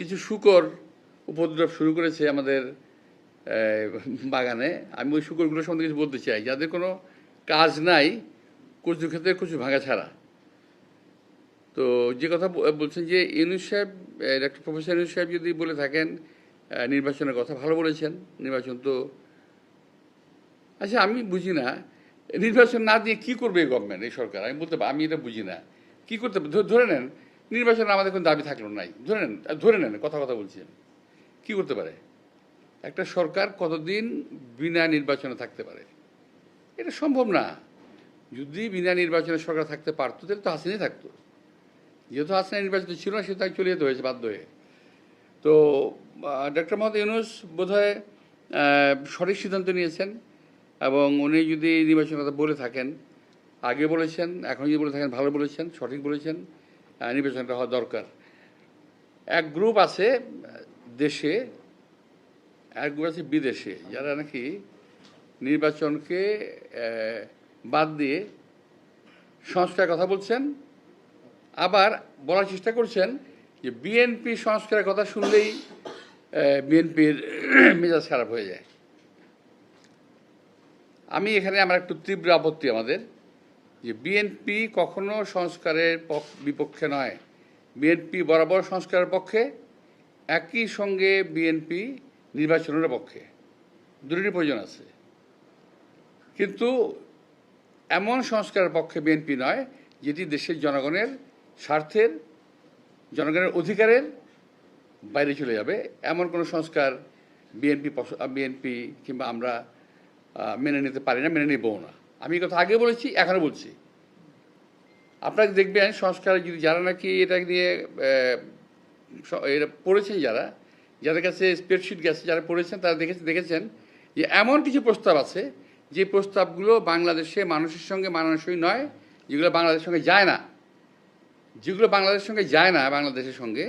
কিছু শুকর উপদ্রব শুরু করেছে আমাদের বাগানে। আমি ওই শুকরগুলো সম্বন্ধে কিছু বলতে চাই। যাদের কোনো কাজ নাই কচু ক্ষেত্রে কচু ভাঙা ছাড়া। তো যে কথা বলছেন যে ইউনুস সাহেব ডাক্তার প্রফেসর ইউনুস সাহেব যদি বলে থাকেন নির্বাচনের কথা ভালো বলেছেন, নির্বাচন তো আচ্ছা আমি বুঝি না। নির্বাচন না দিয়ে কি করবে এই গভর্নমেন্ট এই সরকার? আমি বলতে আমি এটা বুঝি না। কি করতে ধরে নেন নির্বাচনে আমাদের কোনো দাবি থাকল নাই। ধরে নেন ধরে নেন, কথা কথা বলছি আমি। কি করতে পারে? একটা সরকার কতদিন বিনা নির্বাচনে থাকতে পারে? এটা সম্ভব না। যদি বিনা নির্বাচনে সরকার থাকতে পারতো, তাহলে তো হাসিনাই থাকতো। যেহেতু হাসিনা নির্বাচিত ছিল না সেটা চলে যেতে হয়েছে বাধ্য হয়ে। তো ডক্টর মোহাম্মদ ইউনুস বোধহয় সঠিক সিদ্ধান্ত নিয়েছেন এবং উনি যদি নির্বাচনের কথা বলে থাকেন, আগে বলেছেন, এখন যদি বলে থাকেন, ভালো বলেছেন, সঠিক বলেছেন নির্বাচনটা হওয়া দরকার। এক গ্রুপ আছে, দেশে, এক গ্রুপ আছে বিদেশে, যারা নাকি নির্বাচনকে বাদ দিয়ে সংস্কার কথা বলছেন, আবার বলার চেষ্টা করছেন যে বিএনপি সংস্কারের কথা শুনলেই বিএনপির মেজাজ খারাপ হয়ে যায়। আমি এখানে আমার একটু তীব্র আপত্তি আমাদের। যে বিএনপি কখনো সংস্কারের পক- বিপক্ষে নয়। বিএনপি বরাবর সংস্কারের পক্ষে, একই সঙ্গে বিএনপি নির্বাচনের পক্ষে। দুটোরই প্রয়োজন আছে। কিন্তু এমন সংস্কারের পক্ষে বিএনপি নয়, যেটি দেশের জনগণের স্বার্থের, জনগণের অধিকারের বাইরে চলে যাবে। এমন কোনো সংস্কার বিএনপি বিএনপি কিংবা আমরা মেনে নিতে পারি না, মেনে নেবও না। আমি কথা আগে বলেছি, এখনও বলছি। আপনাকে দেখবেন সংস্কার যদি যারা নাকি এটা নিয়ে এটা পড়েছেন যারা, যাদের কাছে স্প্রেডশিট গেছে, যারা পড়েছেন, তারা দেখেছে, দেখেছেন যে এমন কিছু প্রস্তাব আছে যে প্রস্তাবগুলো বাংলাদেশে মানুষের সঙ্গে মানানসই নয়, যেগুলো বাংলাদেশের সঙ্গে যায় না। যেগুলো বাংলাদেশের সঙ্গে যায় না বাংলাদেশের সঙ্গে,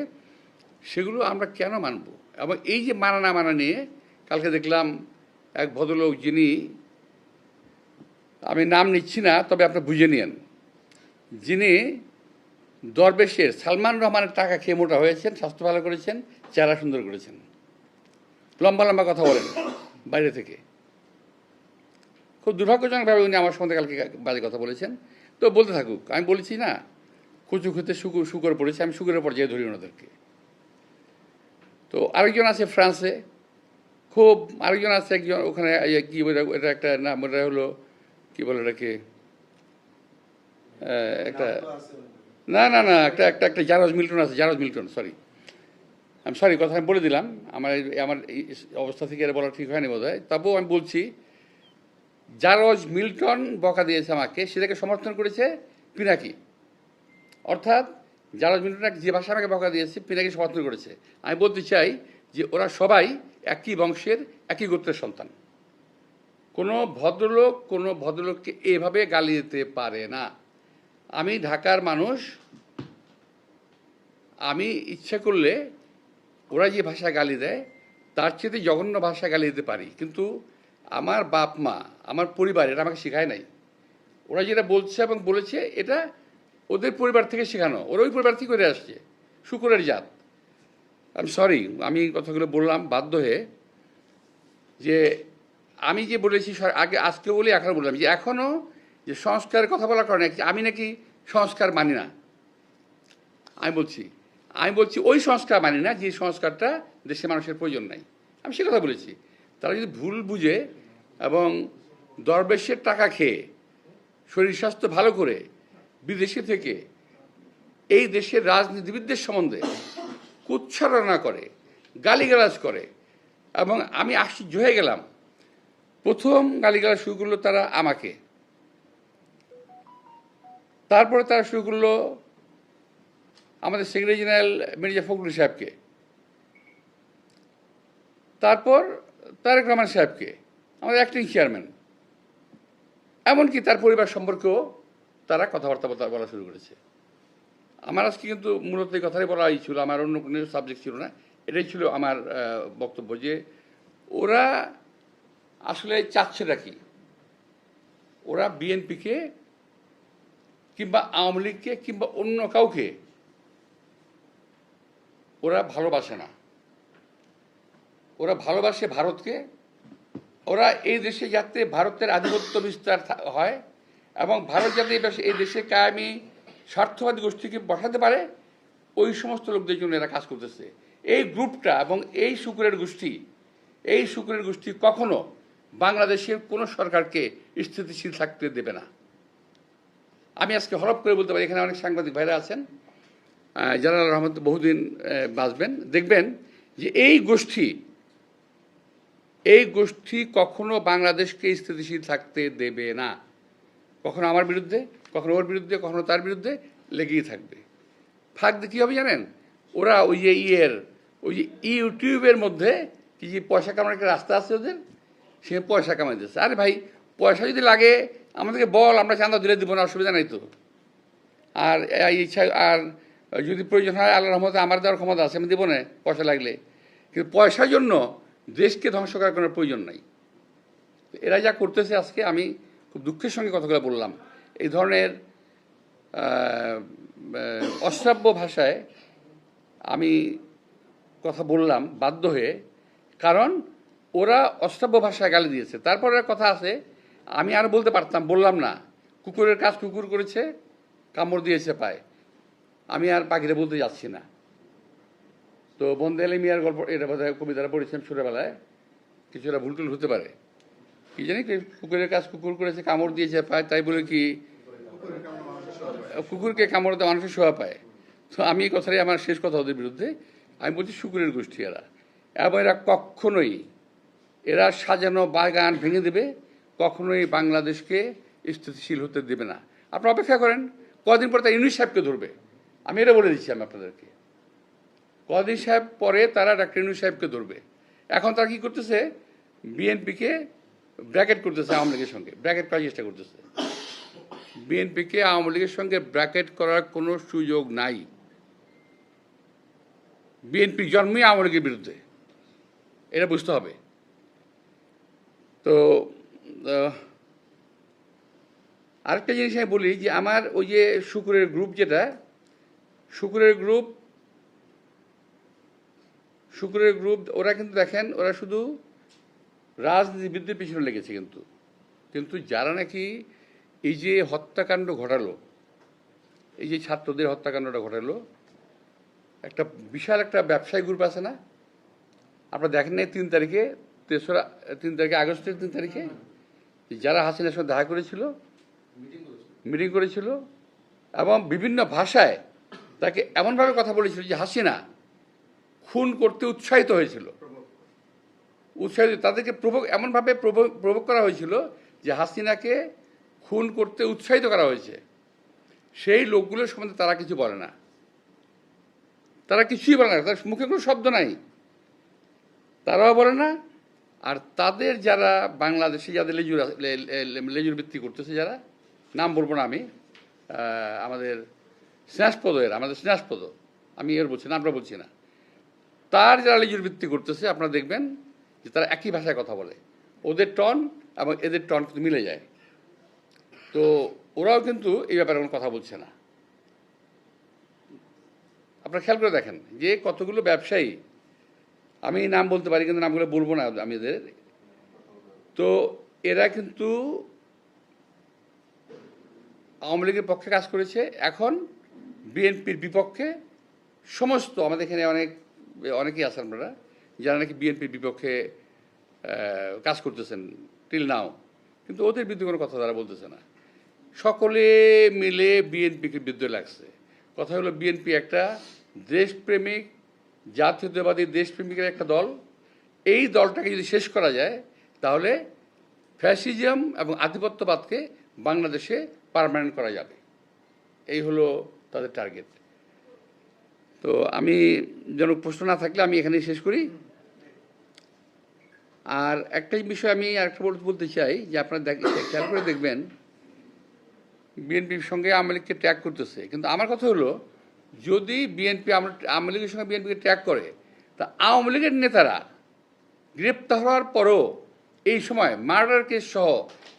সেগুলো আমরা কেন মানব? এবং এই যে মানা না মানা নিয়ে, কালকে দেখলাম এক ভদ্রলোক যিনি আমি নাম নিচ্ছি না, তবে আপনি বুঝে নিন যিনি দরবেশের সালমান রহমানের টাকা খেয়ে মোটা হয়েছেন, স্বাস্থ্য ভালো করেছেন, চেহারা সুন্দর করেছেন। লম্বা লম্বা কথা বলেন বাইরে থেকে। খুব দুর্ভাগ্যজনকভাবে উনি আমার সম্বন্ধে কালকে বাজে কথা বলেছেন। তো বলতে থাকুক, আমি বলেছি না, কুচু খেতে শুকুর শুকর পড়েছে, আমি শুকুরের পর্যায়ে ধরি ওনাদেরকে। তো আরেকজন আছে ফ্রান্সে, খুব আরেকজন আছে একজন ওখানে ইয়ে কি এটা একটা নাম, ওটা হলো কি বলে এটাকে একটা না না না একটা একটা একটা জারজ মিল্টন আছে জারজ মিল্টন সরি আমি সরি কথা আমি বলে দিলাম। আমার আমার এই অবস্থা থেকে এটা বলা ঠিক হয়নি বোধ হয় তবুও আমি বলছি জারজ মিল্টন বকা দিয়েছে আমাকে সেটাকে সমর্থন করেছে পিনাকি। অর্থাৎ জারজ মিল্টন যে ভাষা আমাকে বকা দিয়েছে পিনাকি সমর্থন করেছে। আমি বলতে চাই যে ওরা সবাই একই বংশের একই গোত্রের সন্তান। কোনো ভদ্রলোক কোনো ভদ্রলোককে এভাবে গালি দিতে পারে না। আমি ঢাকার মানুষ। আমি ইচ্ছে করলে ওরা যে ভাষা গালি দেয়, তার চেয়ে জঘন্য ভাষা গালি দিতে পারি। কিন্তু আমার বাপ মা, আমার পরিবার, এটা আমাকে শেখায় নাই। ওরা যেটা বলছে এবং বলেছে, এটা ওদের পরিবার থেকে শেখানো। ওরা ওই পরিবার থেকে করে আসছে। শুকুরের জাত। আমি সরি আমি কথাগুলো বললাম বাধ্য হয়ে যে আমি যে বলেছি আগে, আজকে বলি, এখন বললাম। যে এখনও যে সংস্কারের কথা বলার কারণে আমি নাকি সংস্কার মানি না। আমি বলছি আমি বলছি ওই সংস্কার মানি না, যে সংস্কারটা দেশের মানুষের প্রয়োজন নাই। আমি সে কথা বলেছি। তারা যদি ভুল বুঝে এবং দরবেশের টাকা খেয়ে, শরীর স্বাস্থ্য ভালো করে বিদেশে থেকে এই দেশের রাজনীতিবিদদের সম্বন্ধে কুচ্ছারণা করে, গালিগালাজ করে এবং আমি আশ্চর্য হয়ে গেলাম প্রথম গালিগালাজ শুরু করল তারা আমাকে। তারপরে তারা শুরু করল আমাদের সেক্রেটারি জেনারেল মির্জা ফখরুল সাহেবকে। তারপর তারেক রহমান সাহেবকে, আমাদের অ্যাক্টিং চেয়ারম্যান এমনকি তার পরিবার সম্পর্কেও তারা কথাবার্তা বলা শুরু করেছে। আমার আজকে কিন্তু মূলত এই কথাই বলাই ছিল, আমার অন্য কোনো সাবজেক্ট ছিল না। এটাই ছিল আমার বক্তব্য যে ওরা আসলে চাচ্ছেটা কি? ওরা বিএনপিকে কিংবা আওয়ামী লীগকে কিংবা অন্য কাউকে ওরা ভালোবাসে না। ওরা ভালোবাসে ভারতকে। ওরা এই দেশে যাতে ভারতের আধিপত্য বিস্তার হয় এবং ভারত যাতে এই দেশে কায়েমি, স্বার্থবাদী গোষ্ঠীকে বসাতে পারে, ওই সমস্ত লোকদের জন্য এরা কাজ করতেছে। এই গ্রুপটা এবং এই শুকুরের গোষ্ঠী, এই শুকুরের গোষ্ঠী কখনো বাংলাদেশের কোনো সরকারকে স্থিতিশীল থাকতে দেবে না। আমি আজকে হরপ করে বলতে পারি, এখানে অনেক সাংবাদিক ভাইরা আছেন। জালাল রহমান বহুদিন বাঁচবেন। দেখবেন যে এই গোষ্ঠী এই গোষ্ঠী কখনো বাংলাদেশকে স্থিতিশীল থাকতে দেবে না। কখনো আমার বিরুদ্ধে, কখনো ওর বিরুদ্ধে, কখনো তার বিরুদ্ধে লেগেই থাকবে। ফাঁক দিয়ে কী হবে জানেন? ওরা ওই যে ইয়ের, ওই যে ইউটিউবের মধ্যে কি যে পয়সা কামানোর একটা রাস্তা আছে ওদের? সে পয়সা কামাই দিচ্ছে। আরে ভাই, পয়সা যদি লাগে, আমাদেরকে বল, আমরা চাঁদা দিলে দিব না, অসুবিধা নাই তো। আর ইচ্ছা, আর যদি প্রয়োজন হয় আল্লাহ রহমতে আমার দেওয়ার ক্ষমতা আছে, আমি দেবো না, পয়সা লাগলে। কিন্তু পয়সার জন্য দেশকে ধ্বংস করার কোনো প্রয়োজন নাই। এরা যা করতেছে আজকে, আমি খুব দুঃখের সঙ্গে কথাগুলো বললাম। এই ধরনের অশ্রাব্য ভাষায় আমি কথা বললাম, বাধ্য হয়ে। কারণ ওরা অশ্রাব্য ভাষায় গালি দিয়েছে। তারপরে কথা আছে, আমি আর বলতে পারতাম, বললাম না, কুকুরের কাজ কুকুর করেছে, কামড় দিয়েছে পায়। আমি আর পাখিরে বলতে যাচ্ছি না। তো বন্দে আলী মিয়ার গল্প, এটা বোধহয় কবিতাটা পড়েছিলাম ছোটোবেলায়, কিছুটা ভুল টুল হতে পারে। কি জানি কুকুরের কাজ কুকুর করেছে, কামড় দিয়েছে পায়, তাই বলে কি, কুকুরকে কামড় দেওয়া মানুষের শোয়া পায়। তো আমি এই কথাটাই আমার শেষ কথা ওদের বিরুদ্ধে। আমি বলছি, শুকুরের গোষ্ঠী এরা। এবং এরা কখনোই এরা সাজানো বাগান ভেঙে দেবে, কখনোই বাংলাদেশকে স্থিতিশীল হতে দেবে না। আপনারা অপেক্ষা করেন, কদিন পর তারা ইউনিস সাহেবকে ধরবে। আমি এটা বলে দিচ্ছি আমি আপনাদেরকে। কদিন সাহেব পরে তারা ডাক্তার ইউনুস সাহেবকে ধরবে। এখন তারা কি করতেছে? বিএনপিকে ব্র্যাকেট করতেছে আওয়ামী লীগের সঙ্গে, ব্র্যাকেট করার চেষ্টা করতেছে। বিএনপিকে আওয়ামী লীগের সঙ্গে ব্র্যাকেট করার কোনো সুযোগ নাই। বিএনপি জন্মই আওয়ামী লীগের বিরুদ্ধে। এটা বুঝতে হবে। তো আরেকটা জিনিস আমি বলি যে আমার ওই যে শুকুরের গ্রুপ যেটা, শুকুরের গ্রুপ শুকুরের গ্রুপ ওরা কিন্তু দেখেন, ওরা শুধু রাজনীতিবিদদের পিছনে লেগেছে কিন্তু। কিন্তু যারা নাকি এই যে হত্যাকাণ্ড ঘটালো, এই যে ছাত্রদের হত্যাকাণ্ডটা ঘটালো, একটা বিশাল একটা ব্যবসায়ী গ্রুপ আছে না? আপনারা দেখেন নাই তিন তারিখে তেসরা তিন তারিখে আগস্টের তিন তারিখে? যারা হাসিনার সঙ্গে দেখা করেছিল মিটিং করেছিল। এবং বিভিন্ন ভাষায় তাকে এমনভাবে কথা বলেছিল যে হাসিনা খুন করতে উৎসাহিত হয়েছিল। উৎসাহিত তাদেরকে প্রভোগ এমনভাবে প্রভোগ করা হয়েছিল যে হাসিনাকে খুন করতে উৎসাহিত করা হয়েছে। সেই লোকগুলোর সম্বন্ধে তারা কিছু বলে না। তারা কিছুই বলে না তার মুখে কোনো শব্দ নাই। তারাও বলে না আর তাদের যারা বাংলাদেশে, যাদের লেজুর লেজুর বৃত্তি করতেছে যারা, নাম বলব না আমি আমাদের স্নেহাসপদ এর আমাদের স্নেহাসপদ, আমি এর বলছি না, আমরা বলছি না। তার যারা লেজুর বৃত্তি করতেছে, আপনারা দেখবেন যে তারা একই ভাষায় কথা বলে। ওদের টন এবং এদের টন কিন্তু মিলে যায়। তো ওরাও কিন্তু এই ব্যাপারে কোনো কথা বলছে না। আপনারা খেয়াল করে দেখেন যে কতগুলো ব্যবসায়ী আমি নাম বলতে পারি, কিন্তু নামগুলো বলব না আমি এদের। তো এরা কিন্তু আওয়ামী লীগের পক্ষে কাজ করেছে। এখন বিএনপির বিপক্ষে সমস্ত, আমাদের এখানে অনেক, অনেকেই আছেন আপনারা, যারা নাকি বিএনপির বিপক্ষে কাজ করতেছেন টিল নাও কিন্তু ওদের বিরুদ্ধে কোনো কথা তারা বলতেছে না। সকলে মিলে বিএনপিকে বিরুদ্ধে লাগছে। কথা হলো বিএনপি একটা দেশপ্রেমিক জাতীয়তাবাদী দেশপ্রেমিকের একটা দল, এই দলটাকে যদি শেষ করা যায়, তাহলে ফ্যাসিজম এবং আধিপত্যবাদকে বাংলাদেশে পার্মানেন্ট করা যাবে। এই হলো তাদের টার্গেট। তো আমি যেন প্রশ্ন না থাকলে আমি এখানেই শেষ করি। আর একটাই বিষয় আমি আরেকটা বলতে চাই, যে আপনারা খেয়াল করে দেখবেন, বিএনপির সঙ্গে আওয়ামী লীগকে ট্র্যাক করতেছে। কিন্তু আমার কথা হলো যদি বিএনপি আওয়ামী লীগের সঙ্গে বিএনপিকে ট্র্যাক করে, তা আওয়ামী লীগের নেতারা গ্রেপ্তার হওয়ার পরও এই সময় মার্ডার কেস সহ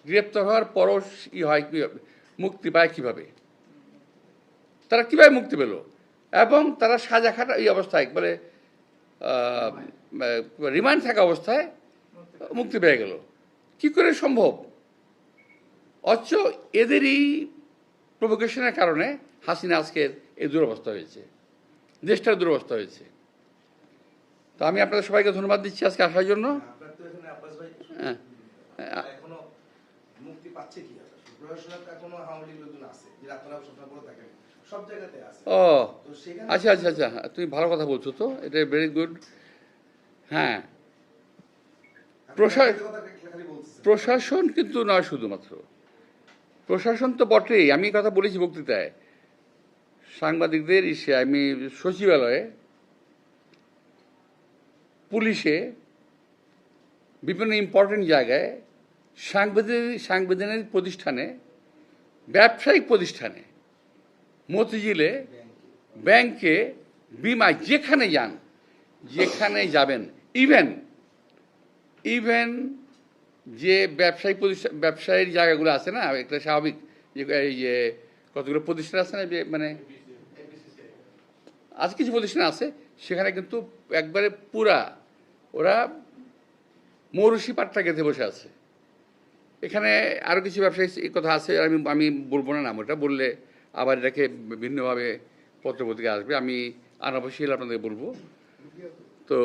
গ্রেপ্তার হওয়ার পরও ই হয় কীভাবে মুক্তি পায় কীভাবে? তারা কীভাবে মুক্তি পেল? এবং তারা সাজা খাটা এই অবস্থায় একবারে রিমান্ড থাকা অবস্থায় মুক্তি পেয়ে গেল। কি করে সম্ভব? অথচ এদেরই প্রভোকেশনের কারণে হাসিনা আজকের এই দুরবস্থা হয়েছে। দেশটার দুরবস্থা হয়েছে। তো আমি আপনাদের সবাইকে ধন্যবাদ দিচ্ছি আজকে আসার জন্য। হ্যাঁ। এখনও মুক্তি পাচ্ছে কি? প্রশাসনের এখনও আওয়ামী লীগ লোকজন আছে যে আপনারা সবসময় বলে থাকেন সব জায়গাতে আছে। ও আচ্ছা আচ্ছা আচ্ছা তুমি ভালো কথা বলছো তো এটা ভেরি গুড হ্যাঁ। প্রশাসন কিন্তু নয় শুধুমাত্র। প্রশাসন তো বটেই আমি কথা বলেছি বক্তৃতায়। সাংবাদিকদের ইসে আমি সচিবালয়ে পুলিশে বিভিন্ন ইম্পর্টেন্ট জায়গায় সাংবিধানিক সাংবিধানিক প্রতিষ্ঠানে, ব্যবসায়িক প্রতিষ্ঠানে মতিঝিলে ব্যাংকে বিমা যেখানে যান, যেখানে যাবেন ইভেন ইভেন যে ব্যবসায়িক প্রতিষ্ঠান ব্যবসায়ীর জায়গাগুলো আছে না একটা স্বাভাবিক যে কতগুলো প্রতিষ্ঠান আছে না মানে আজ কিছু প্রতিষ্ঠান আছে, সেখানে কিন্তু একবারে পুরা ওরা মৌরসি পাট্টা গেঁথে বসে আছে। এখানে আরও কিছু ব্যবসায়ী কথা আছে আমি আমি বলব না নাম, ওটা বললে আবার এটাকে ভিন্নভাবে পত্রপত্রিকা আসবে, আমি আনাবশ্যিক আপনাদের বলব। তো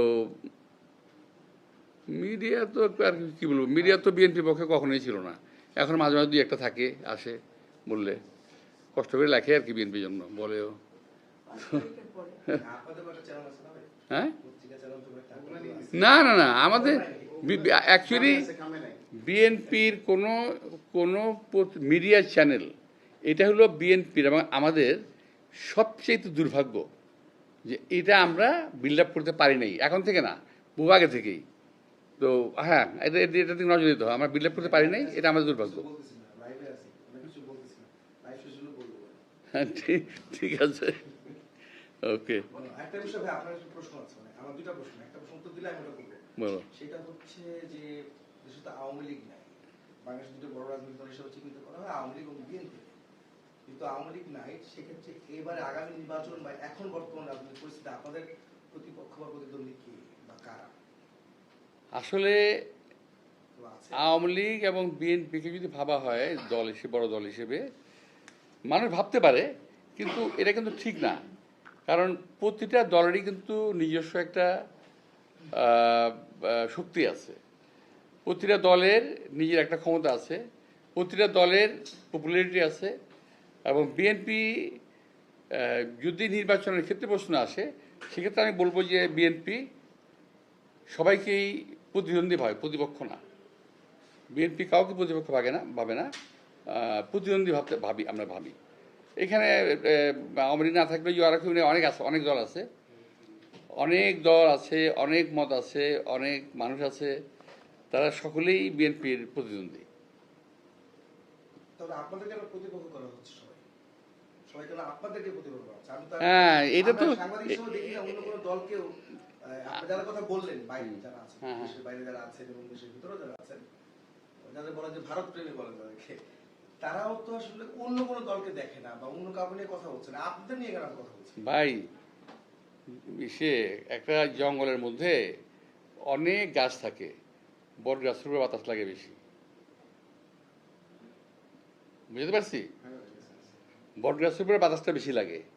মিডিয়া তো আর কি বলব, মিডিয়া তো বিএনপির পক্ষে কখনোই ছিল না। এখন মাঝে মাঝে দুই একটা থাকে, আসে, বললে কষ্ট করে লেখে আর কি বিএনপির জন্য, বলেও। হ্যাঁ। না না না আমাদের অ্যাকচুয়ালি বিএনপির কোনো কোনো মিডিয়া চ্যানেল এটা হলো বিএনপির এবং আমাদের সবচেয়ে দুর্ভাগ্য যে এটা আমরা বিল্ড আপ করতে পারি নাই এখন থেকে না বহু আগে থেকেই। তো হ্যাঁ এটা এটা- দিকে নজর দিতে হবে আমরা বিল্ড আপ করতে পারি নাই এটা আমাদের দুর্ভাগ্য। হ্যাঁ ঠিক ঠিক আছে। ওকে একটা বিষয় ভাই আপনার একটা প্রশ্ন আছে মানে আমার দুইটা প্রশ্ন একটা প্রশ্ন উত্তর দিলে আমি ওটা করব। বলো। সেটা হচ্ছে যে দেশে তো আওয়ামী লীগ নাই বাংলাদেশ দুটো বড় রাজনৈতিক দল হিসেবে চিহ্নিত করা হয় আওয়ামী লীগ এবং বিএনপি। কিন্তু আওয়ামী লীগ নাই সেক্ষেত্রে এবারে আগামী নির্বাচন বা এখন বর্তমান রাজনৈতিক পরিস্থিতি আপনাদের প্রতিপক্ষ বা প্রতিদ্বন্দ্বী কে বা কারা? আসলে আওয়ামী লীগ এবং বিএনপিকে যদি ভাবা হয় দল হিসেবে বড় দল হিসেবে মানুষ ভাবতে পারে কিন্তু এটা কিন্তু ঠিক না। কারণ প্রতিটা দলেরই কিন্তু নিজস্ব একটা শক্তি আছে। প্রতিটা দলের নিজের একটা ক্ষমতা আছে, প্রতিটা দলের পপুলারিটি আছে এবং বিএনপি যদি নির্বাচনের ক্ষেত্রে প্রশ্ন আসে, সেক্ষেত্রে আমি বলব যে বিএনপি সবাইকেই প্রতিদ্বন্দ্বী ভাবে, প্রতিপক্ষ না। বিএনপি কাউকে প্রতিপক্ষ ভাবে না ভাবে না। প্রতিদ্বন্দ্বী ভাবতে ভাবি, আমরা ভাবি। এখানে আওয়ামী না থাকলেও ইউআরএফ অনেক আছে অনেক দল আছে। অনেক দল আছে অনেক মত আছে অনেক মানুষ আছে তারা সকলেই বিএনপির প্রতিদ্বন্দ্বী। হ্যাঁ, এটা তো- কথা বললেন বাইরে যারা আছেন হ্যাঁ, হ্যাঁ। বাইরে যারা আছেন এবং দেশের ভিতরেও যারা আছেন যাদের বলা যে ভারত প্রেমী বলেন তাদেরকে। তারাও তো আসলে অন্য কোনো দলকে দেখে না বা অন্য কাউকে নিয়ে কথা বলছে না। আপনাদের নিয়ে কেন কথা বলছে? ভাই সে একটা জঙ্গলের মধ্যে অনেক গাছ থাকে। বট গাছের উপরে বাতাস লাগে বেশি। বুঝতে পারছি? বট গাছের উপরে বাতাসটা বেশি লাগে।